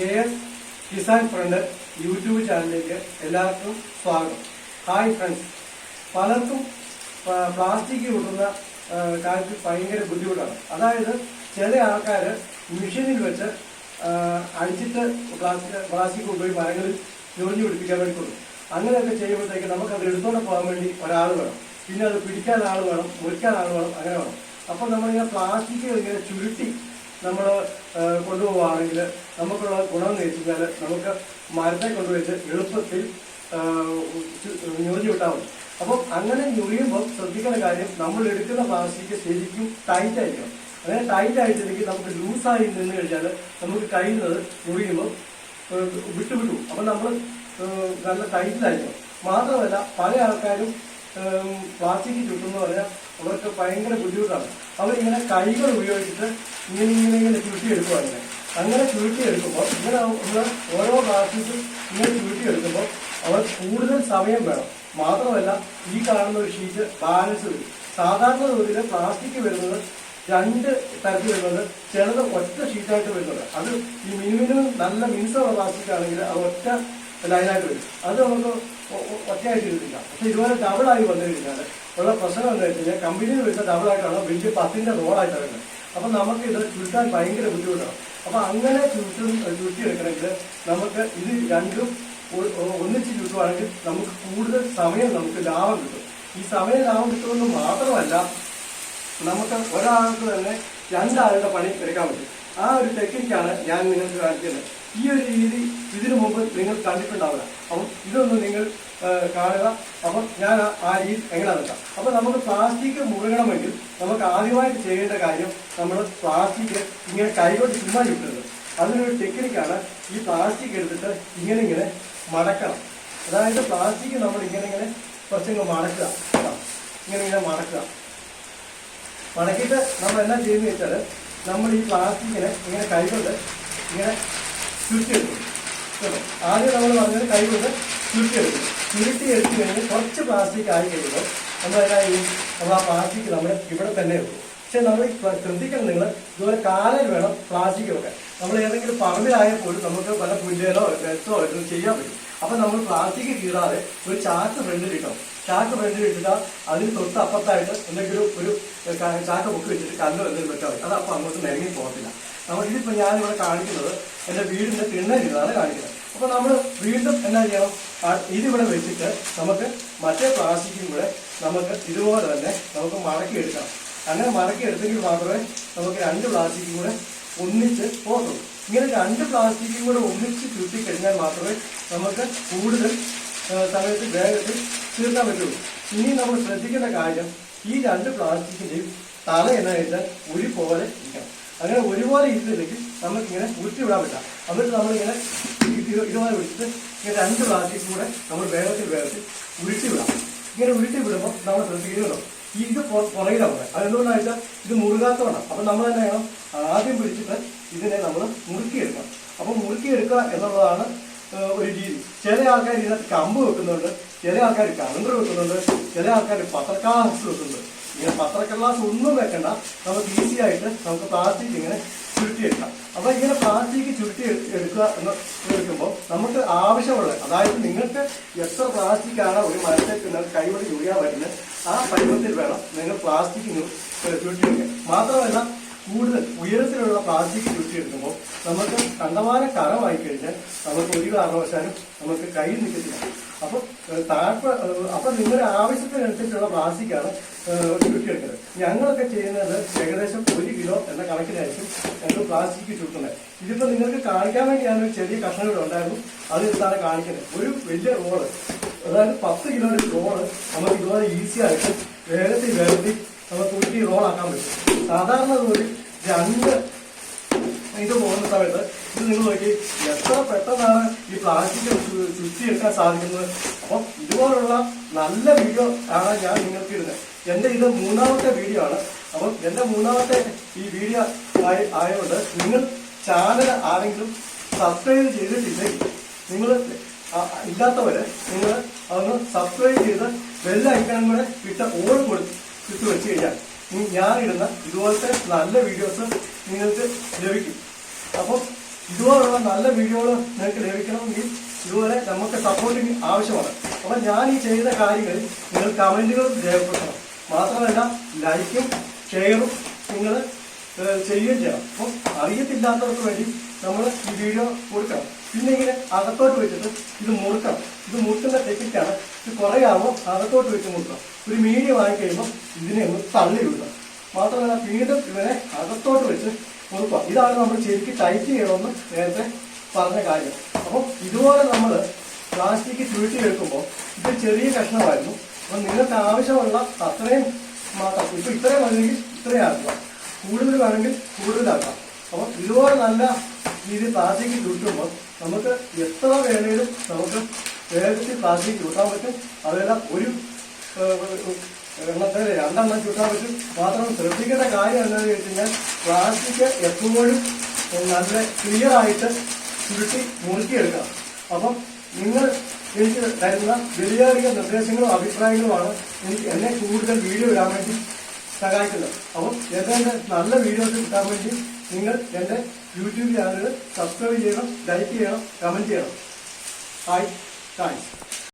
K S Kisan friend YouTube ചാനലിലേക്ക് എല്ലാവർക്കും സ്വാഗതം. ഹായ് ഫ്രണ്ട്സ് പലർക്കും പ്ലാസ്റ്റിക് കൂട്ടുന്ന കാര്യത്തിൽ ഭയങ്കര ബുദ്ധിമുട്ടാണ്. അതായത് ചില ആൾക്കാർ മെഷീനിൽ വെച്ച് അടിച്ചിട്ട് പ്ലാസ്റ്റിക് പ്ലാസ്റ്റിക് കൊണ്ടുപോയി മരങ്ങളിൽ ചൊറിഞ്ഞു പിടിപ്പിക്കാൻ വേണ്ടി കൊടുക്കും. അങ്ങനെയൊക്കെ ചെയ്യുമ്പോഴത്തേക്ക് നമുക്ക് അത് എടുത്തോണ്ട് പോകാൻ വേണ്ടി ഒരാൾ വേണം. പിന്നെ അത് പിടിക്കാൻ ആൾ വേണം മുറിക്കാൻ ആൾ വേണം അങ്ങനെ വേണം. അപ്പം നമ്മളിങ്ങനെ പ്ലാസ്റ്റിക് ഇങ്ങനെ ചുരുട്ടി നമ്മൾ കൊണ്ടുപോവുകയാണെങ്കിൽ നമുക്കുള്ള ഗുണം വെച്ച് നമുക്ക് മരത്തെ കൊണ്ടുവച്ച് എളുപ്പത്തിൽ ഞൊറിഞ്ഞു വിട്ടാവും അപ്പം അങ്ങനെ ഞൊറിയുമ്പോൾ ശ്രദ്ധിക്കേണ്ട കാര്യം നമ്മൾ എടുക്കുന്ന പ്ലാസ്റ്റിക് ശരിക്കും ടൈറ്റ് ആയിരിക്കണം. അങ്ങനെ ടൈറ്റ് ആയിട്ടില്ലെങ്കിൽ നമുക്ക് ലൂസായി നിന്ന് കഴിഞ്ഞാൽ നമുക്ക് കഴിയുന്നത് ഞൊറിയുമ്പോൾ വിട്ടുവിട്ടു അപ്പം നമ്മൾ നല്ല ടൈറ്റിലായിരിക്കണം മാത്രമല്ല പല ആൾക്കാരും പ്ലാസ്റ്റിക് ചുട്ടെന്ന് പറഞ്ഞാൽ അവർക്ക് ഭയങ്കര ബുദ്ധിമുട്ടാണ്. അവരിങ്ങനെ കൈകൾ ഉപയോഗിച്ചിട്ട് ഇങ്ങനെ ഇങ്ങനെ ഇങ്ങനെ ചുരുട്ടിയെടുക്കുക അങ്ങനെ അങ്ങനെ ചുരുട്ടിയെടുക്കുമ്പോൾ ഇങ്ങനെ ഉള്ള ഓരോ പ്ലാസ്റ്റിക്കും ഇങ്ങനെ ചുരുട്ടിയെടുക്കുമ്പോൾ അവർ കൂടുതൽ സമയം വേണം. മാത്രമല്ല ഈ കാണുന്ന ഒരു ഷീറ്റ് ബാലൻസ് വരും. സാധാരണ തോതിൽ പ്ലാസ്റ്റിക് വരുന്നത് രണ്ട് തരത്തിൽ വരുന്നത് ചിലത് ഒറ്റ ഷീറ്റായിട്ട് വരുന്നത് അത് ഈ മിനിമിനും നല്ല മിനുസമുള്ള പ്ലാസ്റ്റിക് ആണെങ്കിൽ അത് ഒറ്റ ലൈനായിട്ട് വരും. അത് നമുക്ക് ഒറ്റയായിട്ട് പക്ഷെ ഇതുപോലെ ഡബിളായി വന്നു കഴിഞ്ഞാൽ ഉള്ള പ്രശ്നം എന്താ വെച്ച് കഴിഞ്ഞാൽ കമ്പനിയിൽ വരുന്ന ഡബിളായിട്ടാണ് വലിയ പത്തിന്റെ റോളായിട്ട് വരുന്നത് അപ്പൊ നമുക്ക് ഇത് ചുരുട്ടാൻ ഭയങ്കര ബുദ്ധിമുട്ടാണ്. അപ്പൊ അങ്ങനെ ചുരുട്ടും ചുരുട്ടിയെടുക്കണമെങ്കിൽ നമുക്ക് ഇത് രണ്ടും ഒന്നിച്ച് ചുറ്റുവാണെങ്കിൽ നമുക്ക് കൂടുതൽ സമയം നമുക്ക് ലാഭം കിട്ടും. ഈ സമയം ലാഭം കിട്ടുമെന്ന് മാത്രമല്ല നമുക്ക് ഒരാൾക്ക് തന്നെ രണ്ടാളുടെ പണി എടുക്കാൻ പറ്റും. ആ ഒരു ടെക്നിക്കാണ് ഞാൻ നിങ്ങൾക്ക് കാണിക്കുന്നത്. ഈ ഒരു രീതി ഇതിനു മുമ്പ് നിങ്ങൾ കണ്ടിട്ടുണ്ടാവില്ല. അപ്പം ഇതൊന്ന് നിങ്ങൾ കാണുക. അപ്പം ഞാൻ ആ- രീതി എങ്ങനെ നടക്കാം അപ്പം നമുക്ക് പ്ലാസ്റ്റിക് മുറുകണമെങ്കിൽ നമുക്ക് ആദ്യമായിട്ട് ചെയ്യേണ്ട കാര്യം നമ്മൾ പ്ലാസ്റ്റിക് ഇങ്ങനെ കൈകൊണ്ട് ചുമ്മാ ചുട്ടത് അതിനൊരു ടെക്നിക്കാണ് ഈ പ്ലാസ്റ്റിക് എടുത്തിട്ട് ഇങ്ങനെ ഇങ്ങനെ മടക്കണം. അതായത് പ്ലാസ്റ്റിക് നമ്മൾ ഇങ്ങനെ ഇങ്ങനെ കുറച്ചങ്ങ് മടക്കുക. ഇങ്ങനെ ഇങ്ങനെ മടക്കുക. മടക്കിയിട്ട് നമ്മൾ എന്നാ ചെയ്യുന്നത് വെച്ചാൽ നമ്മൾ ഈ പ്ലാസ്റ്റിക്കിനെ ഇങ്ങനെ കൈകൊണ്ട് ഇങ്ങനെ ചുരുട്ടിയെടുക്കും. കേട്ടോ? ആദ്യം നമ്മൾ പറഞ്ഞത് കൈകൊണ്ട് ചുരുട്ടിയെടുക്കും. ചുരുട്ടിയെടുത്ത് കഴിഞ്ഞ് കുറച്ച് പ്ലാസ്റ്റിക് ആയി കഴിയുമ്പോൾ നമ്മൾ ഈ നമ്മൾ ആ പ്ലാസ്റ്റിക് നമ്മൾ ഇവിടെ തന്നെ വെക്കും. പക്ഷെ നമ്മൾ ശ്രദ്ധിക്കണം നിങ്ങൾ ഇതുപോലെ കാലിൽ വേണം പ്ലാസ്റ്റിക് വെക്കാൻ നമ്മൾ ഏതെങ്കിലും പറമ്പിലായാൽ പോലും നമുക്ക് പല പുല്ലുകളോ രസോ ഒക്കെ ചെയ്യാൻ പറ്റും. അപ്പൊ നമ്മൾ പ്ലാസ്റ്റിക് കീറാതെ ഒരു ചാക്ക് ഫ്രണ്ടിൽ ഇട്ടോ ചാക്ക് ഫ്രണ്ടിൽ ഇട്ടിട്ട് അതിന് തൊട്ട് അപ്പുറത്തായിട്ട് എന്തെങ്കിലും ഒരു ചാക്ക് പൊക്കി വെച്ചിട്ട് കല്ലോ എന്തെങ്കിലും വെച്ചാൽ അത് അപ്പം അങ്ങോട്ട് നിരങ്ങി പോകത്തില്ല. നമ്മൾ ഇതിപ്പോൾ ഞാനിവിടെ കാണിക്കുന്നത് എന്റെ വീടിന്റെ തിണ്ണലിതാണ് കാണിക്കുന്നത്. അപ്പോൾ നമ്മൾ വീണ്ടും എന്നാ ചെയ്യണം? ഇതിവിടെ വെച്ചിട്ട് നമുക്ക് മറ്റേ പ്ലാസ്റ്റിക്കും കൂടെ നമുക്ക് ഇതുപോലെ തന്നെ നമുക്ക് മടക്കി എടുക്കണം. അങ്ങനെ മടക്കി എടുത്തെങ്കിൽ മാത്രമേ നമുക്ക് രണ്ട് പ്ലാസ്റ്റിക്കും കൂടെ ഒന്നിച്ച് പോകത്തുള്ളൂ. ഇങ്ങനെ രണ്ട് പ്ലാസ്റ്റിക്കും കൂടെ ഒന്നിച്ച് ചുറ്റിക്കഴിഞ്ഞാൽ മാത്രമേ നമുക്ക് കൂടുതൽ സമയത്ത് വേഗത്തിൽ തീർക്കാൻ പറ്റുള്ളൂ. ഇനി നമ്മൾ ശ്രദ്ധിക്കേണ്ട കാര്യം ഈ രണ്ട് പ്ലാസ്റ്റിക്കിന്റെയും തല എന്ന് വെച്ചാൽ ഒരുപോലെ ഇരിക്കണം. അങ്ങനെ ഒരുപോലെ ഇരുന്നില്ലെങ്കിൽ നമുക്കിങ്ങനെ ഉരുട്ടി വിടാൻ പറ്റാം എന്നിട്ട് നമ്മളിങ്ങനെ ഇത് ഇത് ഇതുപോലെ വിളിച്ചിട്ട് ഇങ്ങനെ രണ്ട് പ്ലാസ്റ്റിക്കും കൂടെ നമ്മൾ വേഗത്തിൽ വേഗത്തിൽ ഉരുട്ടി വിടാം ഇങ്ങനെ ഉരുട്ടി വിടുമ്പോൾ നമ്മൾ ശ്രദ്ധിക്കുന്നുണ്ടോ ഇത് പുറകിലാണ് പുറകിലാണ് അതെന്തുകൊണ്ടാണ് വെച്ചാൽ ഇത് മുറുകാത്തതുകൊണ്ടാണ് അപ്പം നമ്മൾ തന്നെ വേണം ആദ്യം പിടിച്ചിട്ട് ഇതിനെ നമ്മൾ മുറുക്കിയെടുക്കണം അപ്പം മുറുക്കിയെടുക്കുക എന്നുള്ളതാണ് ഒരു രീതി. ചില ആൾക്കാർ ഇതിനകത്ത് കമ്പ് വെക്കുന്നുണ്ട് ചില ആൾക്കാർ കലണ്ടർ വെക്കുന്നുണ്ട് ചില ആൾക്കാർ പത്രക്കാസ് വെക്കുന്നുണ്ട്. ഇങ്ങനെ പത്രക്കടലാസ് ഒന്നും വെക്കണ്ട. നമുക്ക് ഈസി ആയിട്ട് നമുക്ക് പ്ലാസ്റ്റിക് ഇങ്ങനെ ചുരുട്ടിയെടുക്കാം അപ്പൊ ഇങ്ങനെ പ്ലാസ്റ്റിക് ചുരുട്ടി എടുക്കുക എന്ന് എടുക്കുമ്പോൾ നമുക്ക് ആവശ്യമുള്ള അതായത് നിങ്ങൾക്ക് എത്ര പ്ലാസ്റ്റിക് ആണ് ഒരു മരത്തിൽ നിങ്ങൾക്ക് ചുഴിയാൻ പറ്റുന്നത് ആ പരിമത്തിൽ വേണം നിങ്ങൾ പ്ലാസ്റ്റിക് എടുക്കുക. മാത്രമല്ല കൂടുതൽ ഉയരത്തിലുള്ള പ്ലാസ്റ്റിക് ചുറ്റിയെടുക്കുമ്പോൾ നമുക്ക് കണ്ടമാന കറമായി കഴിഞ്ഞാൽ നമുക്ക് ഒരു കാരണവശാലും നമുക്ക് കൈ നിൽക്കത്തില്ല അപ്പം ഏഹ്, താഴ്പ ഏഹ്, അപ്പം നിങ്ങളുടെ ആവശ്യത്തിനനുസരിച്ചുള്ള പ്ലാസ്റ്റിക്കാണ് ഏഹ്, ചുറ്റിയെടുക്കുന്നത് ഞങ്ങളൊക്കെ ചെയ്യുന്നത് ഏകദേശം ഒരു കിലോ എന്ന കണക്കിനായിരിക്കും ഞങ്ങൾ പ്ലാസ്റ്റിക് ചുരുക്കുന്നത് ഇതിപ്പോ നിങ്ങൾക്ക് കാണിക്കാൻ വേണ്ടിയാണ് ഒരു ചെറിയ കഷ്ണങ്ങൾ ഉണ്ടായിരുന്നു. അത് ഇതാണ് കാണിക്കുന്നത്. ഒരു വലിയ റോൾ അതായത് പത്ത് കിലോ റോൾ നമുക്ക് ഇതുപോലെ ഈസി ആയിട്ട് വേഗത്തിൽ വേഗത്തിൽ നമുക്ക് ഉരുട്ടി റോളാക്കാൻ പറ്റും. സാധാരണ ഒരു രണ്ട് ഇത് പോകുന്ന സമയത്ത് ഇത് നിങ്ങൾ നോക്കി എത്ര പെട്ടെന്നാണ് ഈ പ്ലാസ്റ്റിക് ചുറ്റിയെടുക്കാൻ സാധിക്കുന്നത്. അപ്പം ഇതുപോലുള്ള നല്ല വീഡിയോ ആണ് ഞാൻ നിങ്ങൾക്ക് ഇടുന്നത്. എന്റെ ഇത് മൂന്നാമത്തെ വീഡിയോ ആണ്. അപ്പം എന്റെ മൂന്നാമത്തെ ഈ വീഡിയോ ആയി ആയതുകൊണ്ട് നിങ്ങൾ ചാനൽ ആരെങ്കിലും സബ്സ്ക്രൈബ് ചെയ്തിട്ടില്ലെങ്കിൽ നിങ്ങൾ ഇല്ലാത്തവര് നിങ്ങൾ അതൊന്ന് സബ്സ്ക്രൈബ് ചെയ്ത് ബെല്ലൈക്കണം കൂടെ ഇട്ട ഓടും കൊടുത്ത് ഇട്ട് വെച്ച് കഴിഞ്ഞാൽ ഞാനിടുന്ന ഇതുപോലത്തെ നല്ല വീഡിയോസ് നിങ്ങൾക്ക് ലഭിക്കും. അപ്പം ഇതുപോലുള്ള നല്ല വീഡിയോകൾ നിങ്ങൾക്ക് ലഭിക്കണമെങ്കിൽ ഇതുപോലെ നമുക്ക് സപ്പോർട്ടിങ് ആവശ്യമാണ്. അപ്പൊ ഞാൻ ഈ ചെയ്ത കാര്യങ്ങളിൽ നിങ്ങൾ കമന്റുകളും രേഖപ്പെടുത്തണം. മാത്രമല്ല ലൈക്കും ഷെയറും നിങ്ങൾ ചെയ്യുകയും ചെയ്യണം. അപ്പം അറിയത്തില്ലാത്തവർക്ക് വേണ്ടി നമ്മൾ ഈ വീഡിയോ കൊടുക്കണം പിന്നെ ഇങ്ങനെ അകത്തോട്ട് വെച്ചിട്ട് ഇത് മുറുക്കണം. ഇത് മുറുക്കുന്ന ടെക്നിക്കാണ് ഇത് കുറയാകുമ്പോൾ അകത്തോട്ട് വെച്ച് മുറുക്കണം. ഒരു മീഡിയം ആയി കഴിയുമ്പോൾ ഇതിനെ ഒന്ന് തള്ളി വിടുക മാത്രമല്ല വീണ്ടും ഇവനെ അകത്തോട്ട് വെച്ച് മുറുക്കുക ഇതാണ് നമ്മൾ ശരിക്കും ടൈറ്റ് ചെയ്യണമെന്ന് നേരത്തെ പറഞ്ഞ കാര്യം. അപ്പോൾ ഇതുപോലെ നമ്മൾ പ്ലാസ്റ്റിക് ചുരുട്ടി എടുക്കുമ്പോൾ ഇത് ചെറിയ കഷ്ണമായിരുന്നു. അപ്പം നിങ്ങൾക്ക് ആവശ്യമുള്ള അത്രയും മാത്രം. ഇപ്പൊ ഇത്രയും മതിയെങ്കിൽ ഇത്രയും ആക്കുക കൂടുതൽ വേണമെങ്കിൽ കൂടുതലാക്കാം. അപ്പൊ ഇതുപോലെ നല്ല രീതിയിൽ പ്ലാസ്റ്റിക് ചുരുട്ടുമ്പോൾ നമുക്ക് എത്ര വേണേലും നമുക്ക് വേഗത്തിൽ പ്ലാസ്റ്റിക് ചുരുട്ടാൻ പറ്റും. അതെല്ലാം ഒരു എണ്ണത്തിൽ രണ്ടെണ്ണം ചുട്ടാൻ പറ്റും. മാത്രം ശ്രദ്ധിക്കേണ്ട കാര്യം എന്താണെന്ന് വെച്ച് കഴിഞ്ഞാൽ പ്ലാസ്റ്റിക് എപ്പോഴും നല്ല ക്ലിയർ ആയിട്ട് ചുരുട്ടി മുറുക്കിയെടുക്കാം. അപ്പം നിങ്ങൾ എനിക്ക് തരുന്ന വലിയ നിർദ്ദേശങ്ങളും അഭിപ്രായങ്ങളുമാണ് എനിക്ക് എന്നെ കൂടുതൽ വീഡിയോ ഇടാൻ വേണ്ടി സഹായിക്കുന്നത്. അപ്പം എന്റെ നല്ല വീഡിയോസ് കിട്ടാൻ വേണ്ടി നിങ്ങൾ എന്റെ യൂട്യൂബ് ചാനൽ സബ്സ്ക്രൈബ് ചെയ്യണം ലൈക്ക് ചെയ്യണം കമന്റ് ചെയ്യണം. Hi thanks.